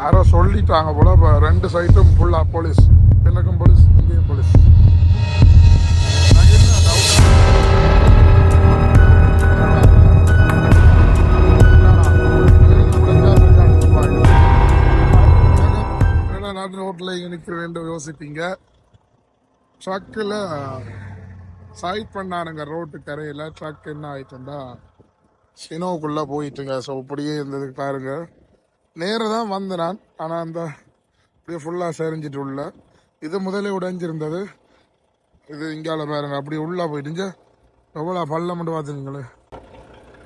யாரோ சொல்லிட்டாங்க போல இப்போ ரெண்டு சைட்டும் ஃபுல்லாக போலீஸ் பின்னக்கும் போலீஸ் இந்திய போலீஸ் நாட்டு ரோட்டில் இங்கே நிற்க வேண்டும் யோசிப்பீங்க. ட்ரக்கில் சைட் பண்ணானுங்க ரோட்டு கரையில். ட்ரக் என்ன ஆயிட்டுண்டா சினோவுக்குள்ளே போயிட்டுங்க. ஸோ இப்படியே இருந்ததுக்கு பாருங்கள் நேராக தான் வந்தேன் நான் ஆனால் அந்த அப்படியே ஃபுல்லாக சரிஞ்சிட்டு உள்ள. இது முதலே உடைஞ்சிருந்தது. இது இங்கால பாருங்க அப்படியே உள்ளே போயிட்டுங்க எவ்வளோ பள்ளம் மட்டும் பார்த்துருங்களே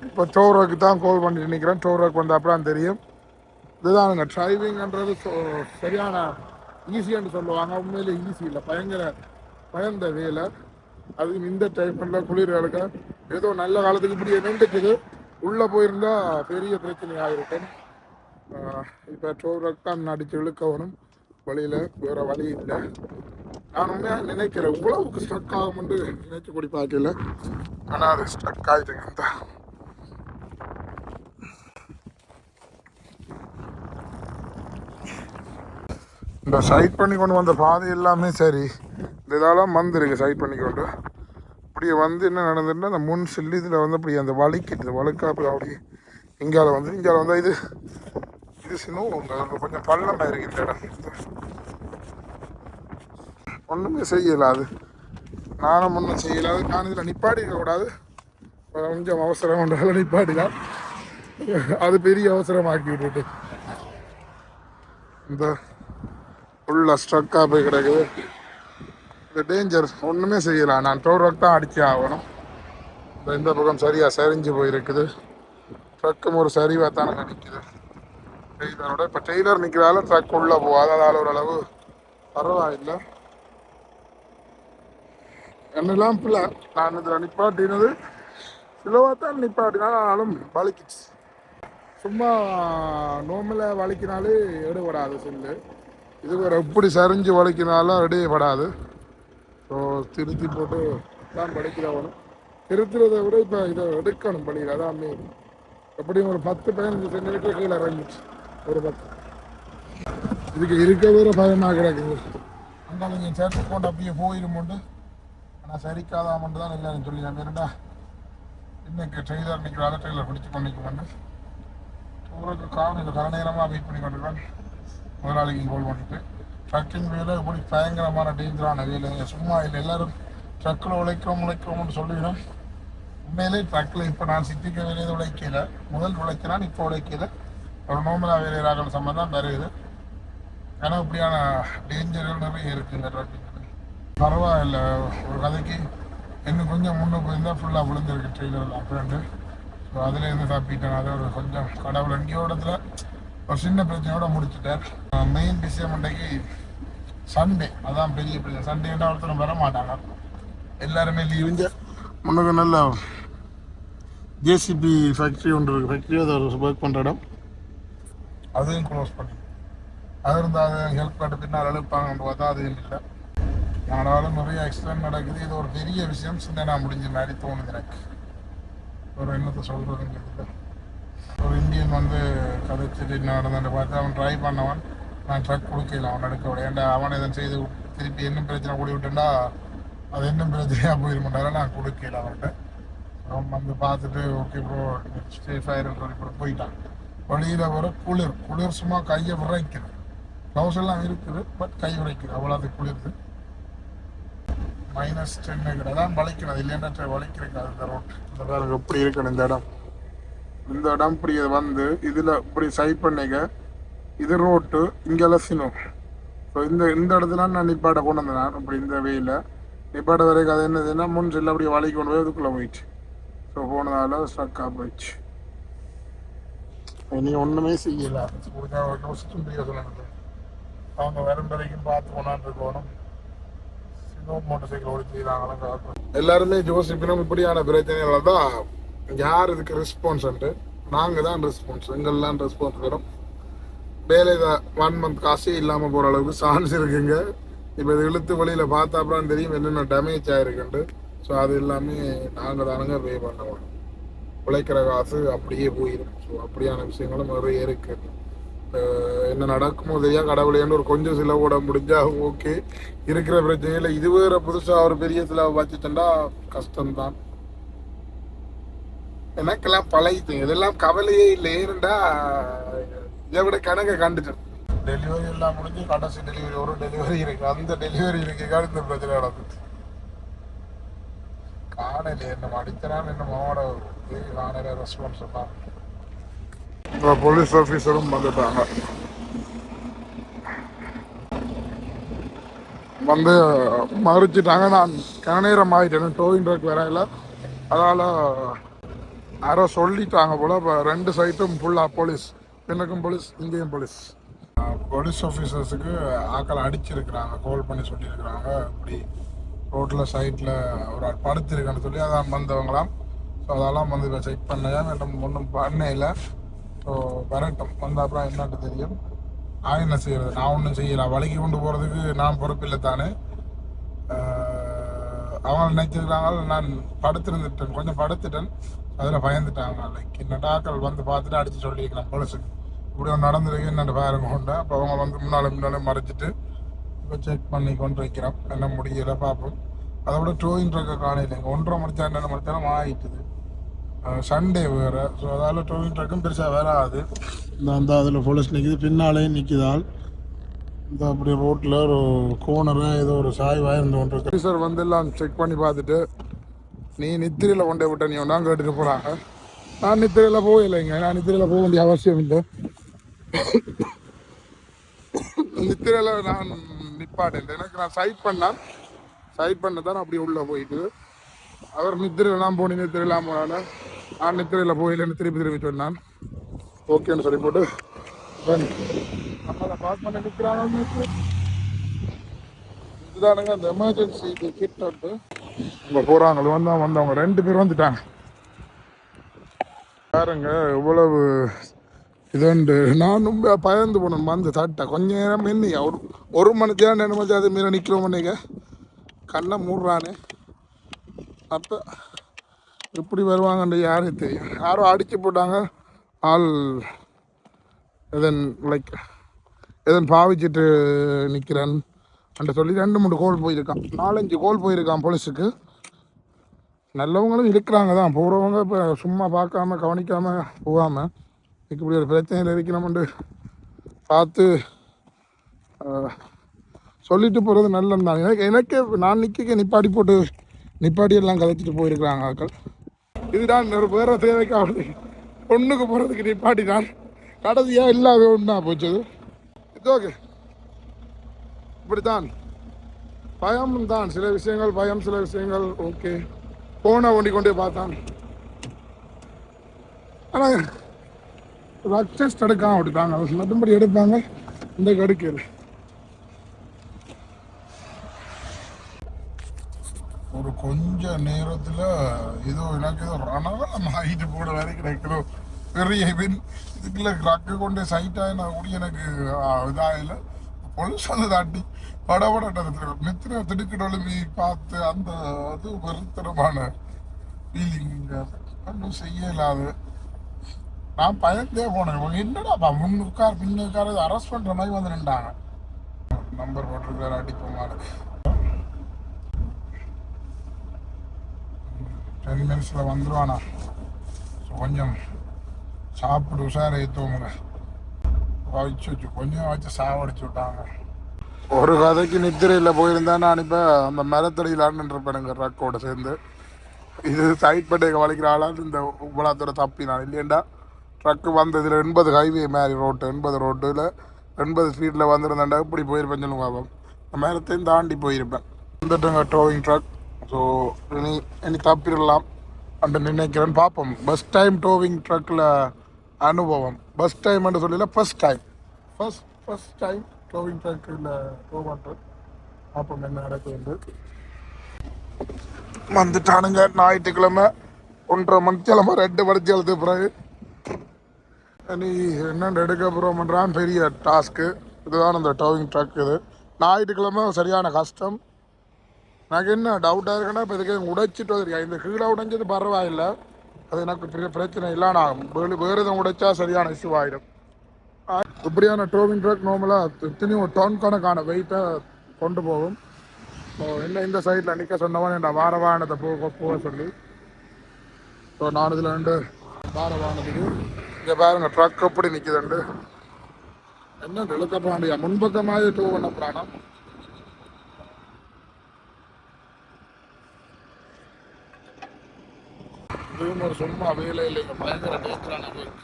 இப்போ டோரோக்கு தான் கால் பண்ணிட்டு நிற்கிறேன் டோரோக்கு வந்த அப்புறம் தெரியும். இதுதானுங்க டிரைவிங்ன்றது சரியான ஈஸியான்னு சொல்லுவாங்க. உண்மையிலே ஈஸி இல்லை. பயங்கர பயந்த வேலை. அது இந்த டைப்ல குளிர் இருக்க ஏதோ நல்ல காலத்துக்கு இப்படி நின்றுக்குது. உள்ளே போயிருந்தா பெரிய பிரச்சனையாக இருக்கும் இப்போ டோருக்கு தான் அடித்து இழுக்கவனும் வழியில் வேற வழி இல்லை. நான் உண்மையாக நினைக்கிறேன் இவ்வளவுக்கு ஸ்ட்ரக் ஆகும்னு நினைச்சு கூடி பார்க்கல. ஆனால் அது ஸ்ட்ரக் ஆகிட்டுங்க இந்த இந்த சைட் பண்ணி கொண்டு வந்த பாதை எல்லாமே சரி. இந்த இதெல்லாம் வந்துருக்கு சைட் பண்ணி கொண்டு. அப்படியே வந்து என்ன நடந்ததுன்னா அந்த முன் சில்லு இதில் வந்து அப்படி அந்த வலிக்கிட்டு வழுக்காப்பு அப்படி இங்கால வந்து இங்கால வந்தால் இது இது உங்கள் கொஞ்சம் பள்ளமாக இருக்கு இந்த இடம் ஒன்றுமே செய்யலை அது நானும் ஒன்றும் செய்யலை அது நான் இதில் நிப்பாட்டிக்க கூடாது. கொஞ்சம் அவசரம் கொண்டால நிப்பாட்டிதான் அது பெரிய அவசரமாக்கி விட்டுட்டு இந்த உள்ள ஸ்ட்ரக்காக போய் கிடக்குது. இந்த டேஞ்சர் ஒன்றுமே செய்யலாம் நான் டோர் ஒர்க் தான் அடிச்சே ஆகணும். இந்த இந்த பக்கம் சரியாக சரிஞ்சு போயிருக்குது. ட்ரக்கும் ஒரு சரிவாக தானே நிற்குது டெய்லரோட இப்போ டெய்லர் நிற்கிறால ட்ரக் உள்ளே போகாது அதால் ஓரளவு பரவாயில்லை. என்னெல்லாம் பிள்ளை? நான் இதில் நிப்பாட்டினது சிலவாக தான் நிப்பாட்டினாலும் ஆனாலும் வலிக்குச்சு. சும்மா நோம்பில் வலிக்கினாலே எடுபடாது சில்லு. இது ஒரு எப்படி சரிஞ்சு வலிக்கினாலும் எடுபடாது. ஸோ திருத்தி போட்டு தான் படிக்கிறவனும் திருத்துறதை விட இப்போ இதை எடுக்கணும் படிக்கிற அதான் எப்படியும் ஒரு பத்து பதினஞ்சு சென்டிமீட்டர் கீழே இறங்கிச்சு ஒரு பக்கம். இதுக்கு இருக்க வேற பயமாக கிடக்குது அந்த நீங்கள் சேர்த்து போட்டு அப்படியே போயிருமோண்டு ஆனால் சரிக்காதாமண்டு தான் எல்லாரும் சொல்லி நான் வேணுடா இன்னைக்கு ட்ரெயிலர் வேலை ட்ரெயிலர் பிடிச்சி பண்ணிக்கோண்டு ஊருக்கு காணும் இந்த கர நேரமாக வெயிட் பண்ணி கொண்டிருக்கேன். முதலாளிக்கு கோல் பண்ணிட்டு. ட்ரக்கிங் வேலை இப்படி பயங்கரமான டேஞ்சரான வேலை. சும்மா இல்லை எல்லோரும் ட்ரக்கில் உழைக்கிறோம் உழைக்கிறோம்னு சொல்லிடும் உண்மையிலே ட்ரக்கில் இப்போ நான் சித்திக்க வேலையை உழைக்கல. முதல் உழைக்கிறான் இப்போ உழைக்கல. நோமலா வேலையாளர்கள் சம்பந்தம் வருது. ஏன்னா இப்படியான டேஞ்சர்கள் நிறைய இருக்குது பரவாயில்ல. ஒரு கதைக்கு இன்னும் கொஞ்சம் முன்னே போயிருந்தால் ஃபுல்லாக விழுந்திருக்கு ட்ரெயிலரில் அப்படின்ட்டு ஸோ அதுலேருந்து தப்பிட்டேன். அதை ஒரு கொஞ்சம் கடவுள் எங்கேயோ இடத்துல ஒரு சின்ன பிரச்சனையோட முடிச்சுட்டேன் மெயின் விஷயம் அன்றைக்கு சண்டே அதான் பெரிய பிரச்சனை. சண்டே ஒருத்தரும் வர மாட்டாங்க. எல்லாருமே லீவுங்க முன்னுக்கு நல்ல ஜேசிபி ஃபேக்ட்ரி ஒன்று இருக்குது ஃபேக்ட்ரி அதை ஒர்க் பண்ணுற இடம். அதையும் க்ளோஸ் பண்ணி. அது இருந்தால் அது ஹெல்ப் பண்ணி பின்னால் எழுப்பாங்கன்னு பார்த்தா அதையும் இல்லை. ஆனாலும் நிறைய ஆக்சிடென்ட் நடக்குது. இது ஒரு பெரிய விஷயம். சிந்தனை முடிஞ்ச மாதிரி தோணுது எனக்கு. ஒரு என்னத்தை சொல்கிறதுன்னு ஒரு இந்தியன் வந்து கதைச்சிட்டு என்ன நடந்தான்னு பார்த்து அவன் ட்ரை பண்ணவன். நான் ட்ரக் கொடுக்கல. அவன் எடுக்க விட. ஏன்டா அவன் எதுவும் செய்து திருப்பி என்ன பிரச்சனை கூடி விட்டேன்டா. அது என்ன பிரச்சனையாக போயிருமாட்டார நான் கொடுக்கல அவன்கிட்ட. அவன் வந்து பார்த்துட்டு ஓகே ப்ரோ சேஃப் ஆயிரும் போயிட்டான். வழியில் வர குளிர் குளிர் சும்மா கையை விரைக்குது க்ளவுஸ் எல்லாம் இருக்குது பட் கை விரைக்குது அவ்வளோ அது குளிருது மைனஸ் டென்னுக்கு அதான் வலிக்கணும் இல்லைன்னா வலிக்கிறதுக்கு அந்த ரோட் இந்த பாருங்க எப்படி இருக்கணும் இந்த இடம். இந்த இடம் இப்படி வந்து இதில் இப்படி சைட் பண்ணிக்க இது ரோட்டு இங்கே லசினும். ஸோ இந்த இந்த இடத்துல நான் நிப்பாட்ட கொண்டு வந்தேன். நான் இப்படி இந்த வெயில. நிப்பாட்ட வரைக்கும் அது என்னதுன்னா முன் செல்ல அப்படி வலிக்கு கொண்டு போய் அதுக்குள்ளே போயிடுச்சு. ஸோ போனதால ஸ்ட்ரக்காக போயிடுச்சு. இனி ஒன்றுமே செய்யல. யோசிச்சும் பிரயோசனம் இல்லை அவங்க வரும் வரைக்கும் பார்த்து கொண்டாந்து இருக்கணும் மோட்டர் சைக்கிள் ஓடி செய்யறாங்களா எல்லாருமே ஜோசிப்பினும் இப்படியான பிரச்சனைகளை தான் யார் இதுக்கு ரெஸ்பான்ஸ் நாங்க தான் ரெஸ்பான்ஸ் எங்கெல்லாம் ரெஸ்பான்ஸ் வரும்? வேலை ஒன் மந்த் காசே இல்லாம போற அளவுக்கு சான்ஸ் இருக்குங்க. இப்போ இது இழுத்து வழியில பார்த்தா அப்புறம் தெரியும் என்னென்ன டேமேஜ் ஆயிருக்குன்ட்டு. ஸோ அது எல்லாமே நாங்கள் தானுங்க பே பண்ணுவோம் உழைக்கிற காசு அப்படியே போயிடும் ஸோ அப்படியான விஷயங்களும் நிறைய இருக்கு. என்ன நடக்குமோ தெரியா கடவுளேன்னு ஒரு கொஞ்சம் செலவோட முடிஞ்சா ஓகே. இருக்கிற பிரச்சனையில இது வேற புதுசா ஒரு பெரிய செலவு வச்சுட்டா கஷ்டம்தான். எனக்கெல்லாம் பழகிட்டு இதெல்லாம் கவலையே இல்லை. ஏனண்டா இதை விட கணக்கை கண்டுட்டேன். டெலிவரி எல்லாம் முடிஞ்சு கடைசி டெலிவரி ஒரு டெலிவரி இருக்கு. அந்த டெலிவரி இருக்கு இந்த பிரச்சனை நடந்துச்சு காணல என்ன அடிக்கிறான்னு என்ன மாவோட காணல ரெஸ்பான்ஸ் எல்லாம் இப்போ போலீஸ் ஆஃபீஸரும் வந்துட்டாங்க வந்து மறுச்சிட்டாங்க நான் கனநேரம் ஆகிட்டேன் டோவிங் ட்ரக் வேற இல்லை அதனால் யாரோ சொல்லிட்டாங்க போல் இப்போ ரெண்டு சைட்டும் ஃபுல்லாக போலீஸ் பின்னக்கும் போலீஸ் இங்கேயும் போலீஸ் போலீஸ் ஆஃபீஸர்ஸுக்கு ஆக்களை அடிச்சிருக்கிறாங்க கால் பண்ணி சொல்லியிருக்கிறாங்க இப்படி ரோட்டில் சைட்டில் ஒரு ஆள் படுத்திருக்கான்னு சொல்லி அதான் வந்தவங்களாம். ஸோ அதெல்லாம் வந்து இப்போ செக் பண்ணேன். மேடம் ஒன்றும் பண்ணையில் ஸோ வரட்டும். வந்த அப்புறம் என்னட்டு தெரியும். நான் என்ன செய்யறது? நான் ஒன்றும் செய்யலை. வழிக்கு கொண்டு போகிறதுக்கு நான் பொறுப்பில்லை தானே. அவங்க நினைச்சிருக்காங்க நான் படுத்திருந்துட்டேன். கொஞ்சம் படுத்துட்டேன். அதில் பயந்துட்டாங்க. லைக் என்னடாக்கள் வந்து பார்த்துட்டு அடித்து சொல்லியிருக்கலாம் போலீஸுக்கு. இப்படி ஒன்று நடந்திருக்கு. என்னென்ன பாருங்க கொண்டு. அப்போ அவங்க வந்து முன்னால் முன்னாலே மறைச்சிட்டு இப்போ செக் பண்ணி கொண்டு வைக்கிறோம். என்ன முடியலை பார்ப்போம். அதை விட டூ இன்ட்ரக்க காணையில்லைங்க ஒன்றரை மணிச்சா ரெண்டு மணிச்சாலும் ஆகிட்டுது சண்டே வேறு. ஸோ அதால் டோயின் ட்ரக்கும் பெருசாக வராது. இந்த அந்த அதில் போலீஸ் நிற்கிது பின்னாலே நிற்கிதால் இந்த அப்படி ரோட்டில் ஒரு கோனரு ஏதோ ஒரு சாய்வாக இருந்து கொண்டு சார் வந்து எல்லாம் செக் பண்ணி பார்த்துட்டு நீ நித்திரையில் கொண்டே விட்ட நீ ஒன்றா கேட்டுட்டு போகிறாங்க நான் நித்திரையில் போகலைங்க. நான் நித்திரையில் போக வேண்டிய அவசியம் இல்லை. நித்திரையில் நான் நிப்பாட்டேன். எனக்கு நான் சைட் பண்ணான் சைட் பண்ண தான் அப்படி உள்ளே போயிட்டு அவர் நித்திரையில் நான் போனேன் நித்திரையெல்லாம் போனான்னு நான் நித்திரையில் போயிலன்னு திருப்பி திருப்பி சொன்னான். ஓகேன்னு சொல்லி போட்டு நம்மளை பார்க் பண்ண நிற்கிறாங்க இதுதானுங்க அந்த எமர்ஜென்சி கிட் வந்து அங்கே போகிறாங்க வந்தா வந்தவங்க ரெண்டு பேர் வந்துட்டாங்க. பாருங்க எவ்வளவு இதுண்டு நான் ரொம்ப பயந்து போனேன் வந்து தட்டை. கொஞ்ச நேரம் என்ன ஒரு ஒரு மணி நேரம் ரெண்டு மணி அது மீற நிற்கிறோம் பண்ணிக்க கண்ணை மூடுறானே. அப்போ எப்படி வருவாங்கன்னு யாருக்கு தெரியும். யாரோ அடிச்சு போட்டாங்க. ஆள் எதன் லைக் எதன் பாவிச்சிட்டு நிற்கிறேன் அண்ட சொல்லி ரெண்டு மூணு கோல் போயிருக்கான். நாலஞ்சு கோல் போயிருக்கான் போலீஸுக்கு. நல்லவங்களும் இருக்கிறாங்க தான். போகிறவங்க இப்போ சும்மா பார்க்காம கவனிக்காமல் போகாமல் இப்படி ஒரு பிரச்சனையில் இருக்கணும்னு பார்த்து சொல்லிட்டு போகிறது நல்லது தான் எனக்கு எனக்கே நான் நிற்க நிப்பாடி போட்டு நிப்பாடியெல்லாம் எல்லாம் கலைச்சிட்டு போயிருக்கிறாங்க ஆக்கள் இதுதான் ஒரு தேவைக்கு தேவைக்காக பொண்ணுக்கு போகிறதுக்கு நிப்பாட்டி தான் கடைசியாக இல்லாத ஒன்றா போச்சது இது. ஓகே இப்படித்தான். பயம் தான். சில விஷயங்கள் பயம் சில விஷயங்கள் ஓகே போன ஒண்டி கொண்டே பார்த்தான். ஆனால் ரக்சஸ் எடுக்காம அப்படித்தாங்க அவர் மற்றபடி எடுப்பாங்க. இந்த கடுக்கல் ஒரு கொஞ்ச ஏதோ எனக்கு ஏதோ ரணால ஹைட்டு போட வரைக்கும் எனக்கு ஏதோ பெரிய பின் இதுக்குள்ள ரக்க கொண்டு சைட்டாக நான் கூட எனக்கு இதாகல பொலிசால தாண்டி படபட மித்திர திடுக்கிடொழுமி பார்த்து அந்த அது வெறுத்தனமான ஃபீலிங் ஒன்றும் செய்யலாது நான் பயந்தே போனேன். இவங்க என்னடாப்பா முன்னுக்கார் பின்னுக்கார் அரெஸ்ட் பண்ணுற மாதிரி வந்து நின்றாங்க. நம்பர் போட்டிருக்காரு அடிப்போமாரு டென் மினிட்ஸில் வந்துடுவானா ஸோ கொஞ்சம் சாப்பிட்டு உஷார் ஏற்றுவோங்க வச்சு வச்சு கொஞ்சம் வச்சு சாவடிச்சு விட்டாங்க. ஒரு கதைக்கு நித்திரையில் போயிருந்தா நான் இப்போ அந்த மரத்தடியில் ஆண்டுருப்பேனுங்க ரக்கோட சேர்ந்து. இது சைட் பட்டேக்க வளைக்கிற ஆளால் இந்த உபலாத்தோட தப்பி நான் இல்லையண்டா ட்ரக்கு வந்ததில் எண்பது ஹைவே மாதிரி ரோட்டு எண்பது ரோட்டில் எண்பது ஸ்பீடில் வந்திருந்தேன்டா இப்படி போயிருப்பேன் சொல்லுங்க பாப்போம் அந்த மரத்தையும் தாண்டி போயிருப்பேன். வந்துட்டுங்க ட்ரோவிங் ட்ரக் ஸோ இனி இனி தப்பிடலாம் அன்று நினைக்கிறேன். பார்ப்போம். பஸ் டைம் டோவிங் ட்ரக்கில் அனுபவம். பஸ் என்று சொல்லல first time first first time towing ட்ரக்கில் tow பண்ணுறேன் பார்ப்போம் என்ன நடக்குது வந்துட்டானுங்க. ஞாயிற்றுக்கிழமை ஒன்றரை மணிக்கிழமை ரெண்டு மணிக்கிழத்து பிறகு. நீ என்னென்னு எடுக்க போகிறோம்ன்றான் பெரிய டாஸ்க்கு இதுதான் அந்த டோவிங் ட்ரக் இது. ஞாயிற்றுக்கிழமை சரியான கஷ்டம். எனக்கு என்ன டவுட்டாக இருக்குன்னா இப்போ இதுக்கு உடைச்சிட்டு வந்திருக்கேன் இந்த கீழே உடைஞ்சது பரவாயில்லை. அது எனக்கு பெரிய பிரச்சனை இல்லை நான் வேறு வேறு எதுவும் உடைச்சா சரியான இஷ்யூ ஆகிடும் இப்படியான டோவிங் ட்ரக் நார்மலாக எத்தனையும் டன் கணக்கான வெயிட்டை கொண்டு போகும். ஸோ என்ன இந்த சைடில் நிற்க சொன்னவன் என்ன வார வாகனத்தை போக போக சொல்லி. ஸோ நான் இதில் ரெண்டு வார வாகனத்துக்கு இங்கே பாருங்க ட்ரக் எப்படி நிற்குதுண்டு என்ன இழுக்க பாண்டியா. முன்பக்கமாக டூ பண்ண பிராணம் ரூமர் ஒரு சும்மா வேலை இல்லைங்க பயங்கர டேஞ்சரான work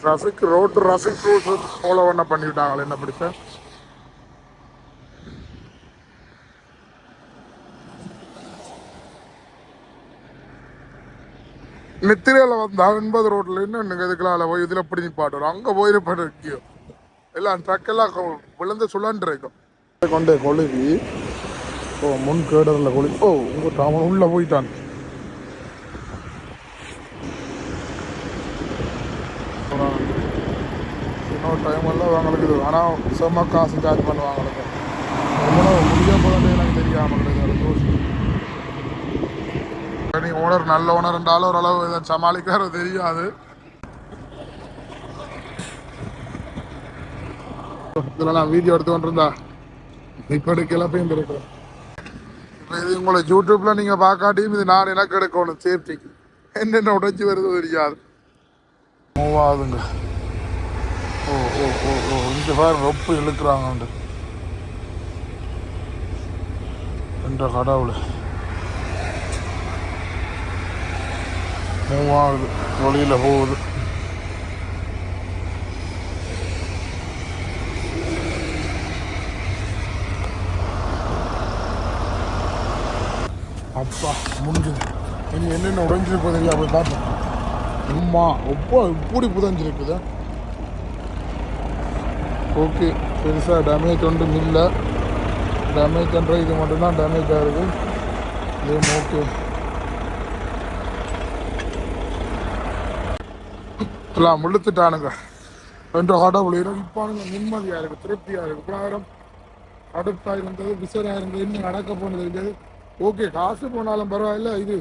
traffic road traffic rules follow பண்ண பண்ணிவிட்டாங்களே என்ன பிடிச்ச? நித்திரையில் வந்தா எண்பது ரோட்ல இன்னும் நீங்கள் இதுக்கெல்லாம் போய் இதில் பிடிச்சி நிப்பாட்டுறோம் அங்கே போய் நிப்பாட்டு எல்லாம் ட்ரக் எல்லாம் விழுந்து சுழன்று இருக்கும். கொண்ட கொழுவி. ஓ முன் கேடரில் கொழுவி. ஓ உங்கள் அவன் உள்ளே போயிட்டான். இன்னொரு டைம் எல்லாம் அவங்களுக்கு ஆனால் செம்ம காசு சார்ஜ் பண்ணுவாங்களுக்கு எவ்வளோ முடிய போகிறது எனக்கு தெரியாமல் நீ ஓனர் நல்ல ஓனர் ஓரளவு இதை சமாளிக்கிறது தெரியாது. இதெல்லாம் நான் வீடியோ எடுத்து கொண்டிருந்தா. இப்போ எடுக்கல போய் இருக்கிறேன் இது உங்களை யூடியூப்ல நீங்க பார்க்காட்டியும் இது நான் எனக்கு எடுக்கணும் சேஃப்டிக்கு என்னென்ன உடைச்சி வருது தெரியாது. மூவ் ஆகுதுங்க ஓ ஓ ஓ ஓ இந்த பாருங்க ஒப்பு இழுக்கிறாங்க என்ற கடவுள். மூவ் ஆகுது வழியில் போகுது. அப்பா முடிஞ்சது. இங்கே என்னென்ன உடஞ்சிருக்கோ தெரியல அப்படி பார்ப்போம். அம்மா அப்பா இப்படி புதஞ்சிருக்குது? ஓகே பெருசாக டேமேஜ் ஒன்றும் இல்லை. டேமேஜ்ன்ற இது மட்டும்தான் டேமேஜ் ஆகுது இதுவும் ஓகே எல்லாம் முழுத்துட்டானுங்க. ரெண்டு கடவுள் இப்பானுங்க நிம்மதியாக இருக்குது திருப்தியாக இருக்குது இவ்வளோ அடுப்பாக இருந்தது விசராக இருந்தது இன்னும் நடக்க போனது இருந்தது. ஓகே காசு போனாலும் பரவாயில்ல. இது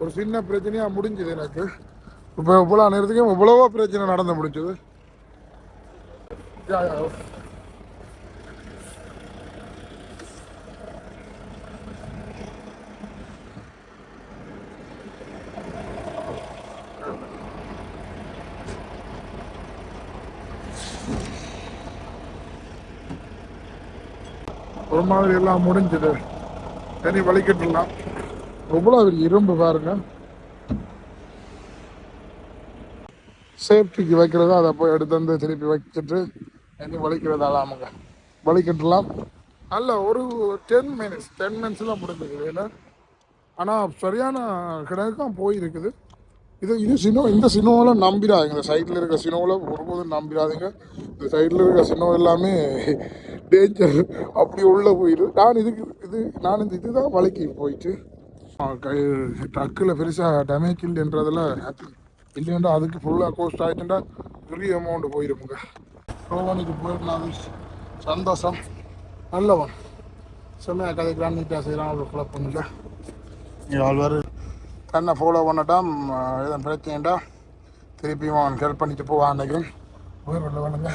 ஒரு சின்ன பிரச்சனையாக முடிஞ்சது எனக்கு. இப்போ இவ்வளோ நேரத்துக்கு இவ்வளவோ பிரச்சனை நடந்து முடிஞ்சது. ஒரு மாதிரி எல்லாம் முடிஞ்சது. தனி வலிக்கட்டுலாம் எவ்வளோ இரும்பு பாருங்க. சேஃப்டிக்கு வைக்கிறதா அதை போய் எடுத்து வந்து திருப்பி வச்சுட்டு இனி வலிக்கிறதாலாமுங்க வலிக்கட்டுலாம். அல்ல ஒரு டென் மினிட்ஸ் டென் மினிட்ஸில் முடிஞ்சது வேலை. ஆனால் சரியான கிடக்கம் போயிருக்குது. இது இது சினோ இந்த சினோவில் நம்பிடாதீங்க. இந்த சைட்டில் இருக்க சினோவில் ஒருபோதும் நம்பிடாதீங்க. இந்த சைடில் இருக்க சினோ எல்லாமே டேஞ்சர் அப்படி உள்ளே போயிடு நான் இதுக்கு இது நான் இந்த இதுதான் வலைக்கு போயிட்டு கை ட்ரக்கில் பெருசாக டேமேஜ் இல்லைன்றதில் ஹாப்பி இல்லைன்னா அதுக்கு ஃபுல்லாக கோஸ்ட் ஆகிட்டுண்டா பெரிய அமௌண்ட் போயிருப்போங்க ரோவனுக்கு போயிருந்தாது சந்தோஷம். நல்லவன். செம்மையாக கதைக்கிறான் நீட்டாக செய்கிறான் அவ்வளோ குழப்பம் இல்லை. ஆழ்வார் தன்னை ஃபாலோ பண்ணட்டாம். எதுவும் பிரச்சனைண்டா திருப்பியும் அவன் ஹெல்ப் பண்ணிட்டு போவான் நினைக்கிறேன் போய் வரல வேணுங்க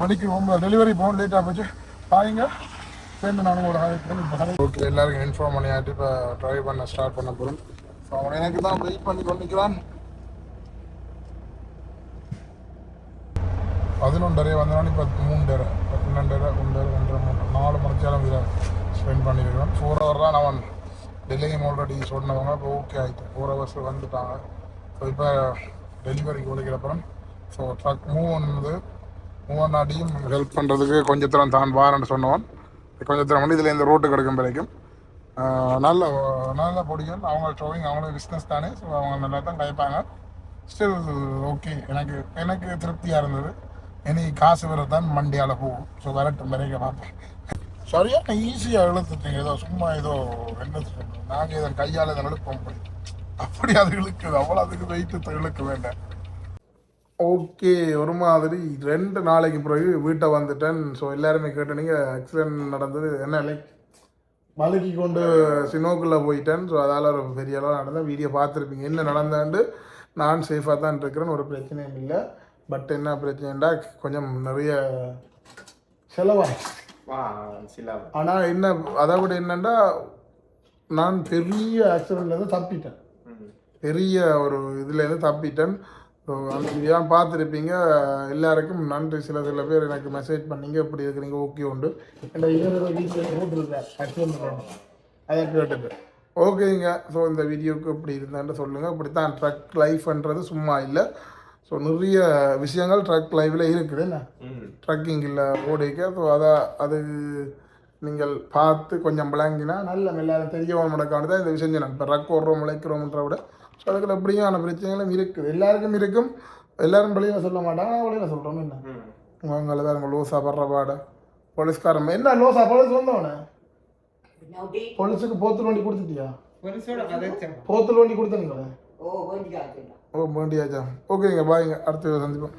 மணிக்கு ரொம்ப டெலிவரி போகணும் லேட்டாக போச்சு. பாருங்க சேர்ந்து நானும் ஒரு ஓகே எல்லாருக்கும் இன்ஃபார்ம் பண்ணியாட்டு இப்போ ட்ரை பண்ண ஸ்டார்ட் பண்ண போகிறோம் ஸோ அவன் எனக்கு தான் வெயிட் பண்ணி கொண்டிருக்கிறான். பதினொன்றரை வந்தனால இப்போ மூன்றரை. பன்னெண்டரை ஒன்றரை ஒன்றரை மூணு நாலு மணிச்சாலும் இதில் ஸ்பெண்ட் பண்ணியிருக்கிறோம் ஃபோர் ஹவர் தான் அவன் டெல்லியும் ஆல்ரெடி சொன்னவங்க இப்போ ஓகே ஆகிட்டு ஃபோர் ஹவர்ஸ் வந்துட்டாங்க. ஸோ இப்போ டெலிவரிக்கு ஒழிக்கிறப்பறம் ஸோ ட்ரக் மூவ் பண்ணுது மூவ் பண்ணாட்டியும் ஹெல்ப் பண்ணுறதுக்கு கொஞ்சம் தரம் தான் வாரன்னு சொன்னவன். கொஞ்சம் தரம் வந்து இதில் இந்த ரோட்டு கிடைக்கும் வரைக்கும். நல்ல நல்ல பொடியும் அவங்க ஷோவிங் அவங்களும் பிஸ்னஸ் தானே. ஸோ அவங்க நல்லா தான் கைப்பாங்க ஸ்டில் ஓகே எனக்கு எனக்கு திருப்தியாக இருந்தது. இனி காசு வரதான் மண்டியால் போகும். ஸோ வரட்டும் வரைக்கும் பார்ப்பேன் சரியான ஈஸியாக இழுத்துட்டீங்க ஏதோ சும்மா ஏதோ என்ன நாங்கள் இதை கையால் இதை இழுப்போம் அப்படி அப்படி அது இழுக்குது. அவ்வளோ அதுக்கு வெயிட்டு இழுக்க வேண்டாம். ஓகே ஒரு மாதிரி ரெண்டு நாளைக்கு பிறகு வீட்டை வந்துட்டேன். ஸோ எல்லாருமே கேட்டனீங்க ஆக்சிடென்ட் நடந்தது என்ன லைக் மலுக்கி கொண்டு சினோக்குள்ளே போயிட்டேன். ஸோ அதால் ஒரு பெரிய அளவு நடந்தேன். வீடியோ பார்த்துருப்பீங்க. என்ன நடந்தாண்டு நான் சேஃபாக தான் இருக்கிறேன். ஒரு பிரச்சனையும் இல்லை. பட் என்ன பிரச்சனைண்டா கொஞ்சம் நிறைய செலவாயிடுச்சு. சில. ஆனால் என்ன அதை விட என்னென்னா நான் பெரிய ஆக்சிடெண்ட்லேருந்து தப்பிட்டேன். பெரிய ஒரு இதுலேருந்து தப்பிட்டேன். வீடியோ பார்த்துருப்பீங்க? எல்லாருக்கும் நன்றி. சில சில பேர் எனக்கு மெசேஜ் பண்ணீங்க. இப்படி இருக்கிறீங்க ஓகே உண்டு. இந்த இருபது வீட்டில் ஆக்சிடென்ட் அதை கேட்டுட்டு ஓகேங்க ஸோ இந்த வீடியோவுக்கு இப்படி இருந்தான்னு சொல்லுங்கள் இப்படி தான் ட்ரக் லைஃப்ன்றது சும்மா இல்லை. ஸோ நிறைய விஷயங்கள் ட்ரக் லைஃப்பில் இருக்குது. என்ன? ட்ரக்கிங்கில் ஓடிக்க. ஸோ அதை அது நீங்கள் பார்த்து கொஞ்சம் விளங்கினா நல்ல எல்லாரும் தெரியவும் முடக்காண்டு தான் இந்த விஷயம் சொன்னேன். இப்போ ரக் ஓடுறோம் முளைக்கிறோம்ன்ற விட. ஸோ அதுக்குள்ள எப்படியான பிரச்சனைகளும் இருக்குது. எல்லாருக்கும் இருக்கும். எல்லாரும் வெளியில் சொல்ல மாட்டாங்க நான் வெளியில் சொல்கிறோம் என்ன? உங்களை தான் உங்கள் லோஸா படுற பாட. போலீஸ்காரன் என்ன லோஸா போலீஸ் வந்தவனே? போலீஸுக்கு போத்தல் வண்டி கொடுத்துட்டியா? போத்தல் வண்டி கொடுத்தனீங்களே? ஓ வேண்டியாச்சா ஓகேங்க பாய்ங்க. அடுத்த சந்திப்போம்.